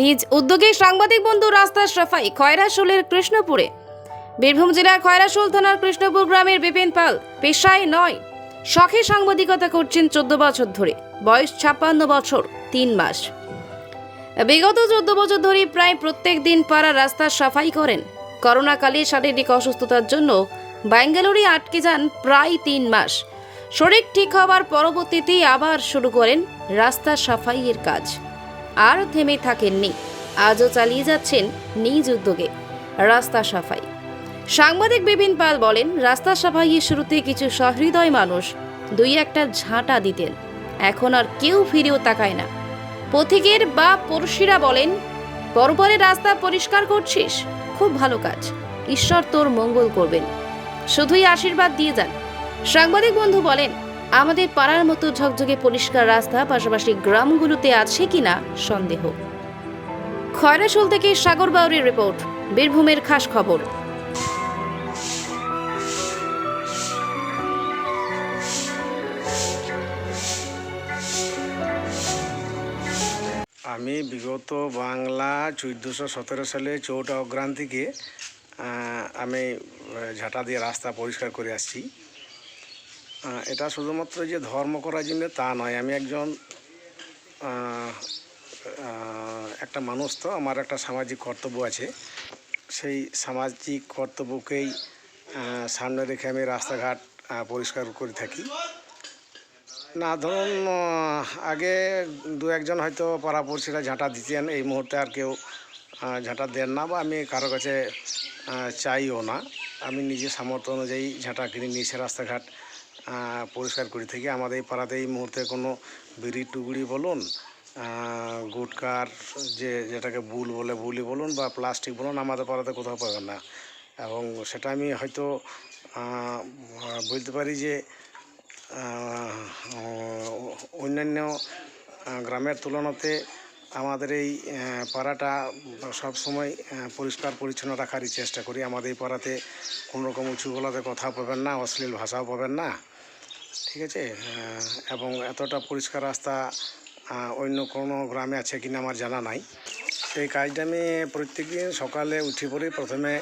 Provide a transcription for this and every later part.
নিজ উদ্যোগে সাংবাদিক বন্ধু রাস্তার সাফাই, খয়রাশুলের কৃষ্ণপুরে। বীরভূম জেলার খয়রাশুল থানার কৃষ্ণপুর গ্রামের বিপিন পাল, পেশায় নয়। শখে সাংবাদিকতা করছেন চোদ্দ বছর ধরে। বয়স ছাপ্পান্ন বছর, তিন মাস। বিগত চোদ্দ বছর ধরে প্রায় প্রত্যেক দিন পাড়া রাস্তার সাফাই করেন। করোনাকালে শারীরিক অসুস্থতার জন্য ব্যাঙ্গালোরে আটকে যান প্রায় তিন মাস। শরীর ঠিক হওয়ার পরবর্তীতেই আবার শুরু করেন রাস্তা সাফাইয়ের কাজ। আর থেমে থাকেননি। আজও চালিয়ে যাচ্ছেন নিজ উদ্যোগে রাস্তা সাফাই। সাংবাদিক বিপিন পাল বলেন, রাস্তা সাফাইয়ের শুরুতে কিছু সহৃদয় মানুষ দুই একটা ঝাঁটা দিতেন। এখন আর কেউ ফিরেও তাকায় না। পথিকের বা পড়শিরা বলেন, পরপরে রাস্তা পরিষ্কার করছিস, খুব ভালো কাজ। ঈশ্বর তোর মঙ্গল করবেন। শুধুই আশীর্বাদ দিয়ে যান। সাংবাদিক বন্ধু বলেন আমাদের পাড়ার মতো ঝকঝকে পরিষ্কার রাস্তা পাশাপাশি গ্রামগুলোতে আছে কিনা সন্দেহ। খয়রাশুল থেকে সাগর বাউরির রিপোর্ট বীরভূমের খাস খবর। আমি বিগত বাংলা চোদ্দোশো সতেরো সালে চৌটা অগ্রান থেকে আহ, আমি ঝাঁটা দিয়ে রাস্তা পরিষ্কার করে আসছি। এটা শুধুমাত্র যে ধর্ম করার জন্য তা নয়। আমি একজন একটা মানুষ তো, আমার একটা সামাজিক কর্তব্য আছে। সেই সামাজিক কর্তব্যকেই সামনে রেখে আমি রাস্তাঘাট পরিষ্কার করে থাকি। না, ধরুন আগে দু একজন হয়তো পাড়াপড়শিরা ঝাঁটা দিতেন। এই মুহূর্তে আর কেউ ঝাঁটা দেন না বা আমি কারও কাছে চাইও না। আমি নিজের সামর্থ্য অনুযায়ী ঝাঁটা কিনে নিয়ে এসে রাস্তাঘাট পরিষ্কার করে থাকি। আমাদের এই পাড়াতে এই মুহূর্তে কোনো বিড়ি টুকরি বলুন গুটকার যে, যেটাকে বুল বলে, বুলি বলুন বা প্লাস্টিক বলুন আমাদের পাড়াতে কোথাও পাবেন না। এবং সেটা আমি হয়তো বলতে পারি যে অন্যান্য গ্রামের তুলনাতে আমাদের এই পাড়াটা সব সময় পরিষ্কার পরিচ্ছন্ন রাখারই চেষ্টা করি। আমাদের এই পাড়াতে কোনো রকম উঁচু গলাতে কথা পাবেন না, অশ্লীল ভাষাও পাবেন না। ঠিক আছে? এবং এতটা পরিষ্কার রাস্তা অন্য কোনো গ্রামে আছে কিনা আমার জানা নাই। এই কাজটা আমি প্রত্যেকদিন সকালে উঠে পড়ে প্রথমে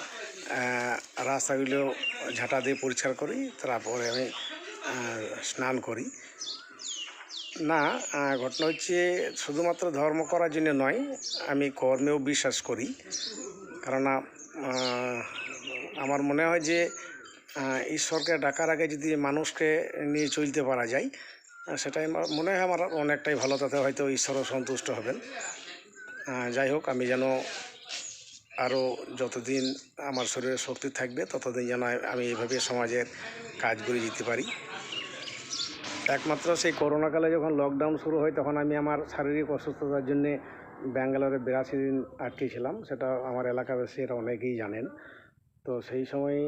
রাস্তাগুলো ঝাঁটা দিয়ে পরিষ্কার করি, তারপরে আমি স্নান করি। না ঘটনা হচ্ছে শুধুমাত্র ধর্ম করার জন্য নয়, আমি কর্মেও বিশ্বাস করি। কেননা আমার মনে হয় যে ঈশ্বরকে ডাকার আগে যদি মানুষকে নিয়ে চলতে পারা যায় সেটাই মনে হয় আমার অনেকটাই ভালো, তাতে হয়তো ঈশ্বরও সন্তুষ্ট হবেন। যাই হোক, আমি যেন আরও যতদিন আমার শরীরে শক্তি থাকবে, ততদিন যেন আমি এইভাবে সমাজের কাজ করে যেতে পারি। একমাত্র সেই করোনাকালে যখন লকডাউন শুরু হয়, তখন আমি আমার শারীরিক অসুস্থতার জন্যে ব্যাঙ্গালোরে বিরাশি দিন আটকে ছিলাম সেটা আমার এলাকাবাসীরা অনেকেই জানেন। তো সেই সময়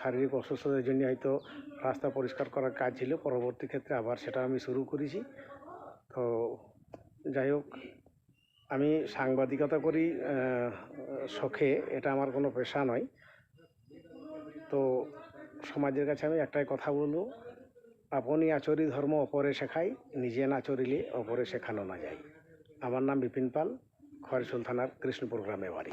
শারীরিক অসুস্থতার জন্য হয়তো রাস্তা পরিষ্কার করার কাজ ছিল। পরবর্তী ক্ষেত্রে আবার সেটা আমি শুরু করেছি। তো যাই হোক, আমি সাংবাদিকতা করি শখে, এটা আমার কোনো পেশা নয়। তো সমাজের কাছে আমি একটাই কথা বলব, আপনি আচরি ধর্ম অপরে শেখাই নিজে না চরিলে অপরে শেখানো না যায়। আমার নাম বিপিন পাল খয়রসুল থানার কৃষ্ণপুর গ্রামে বাড়ি।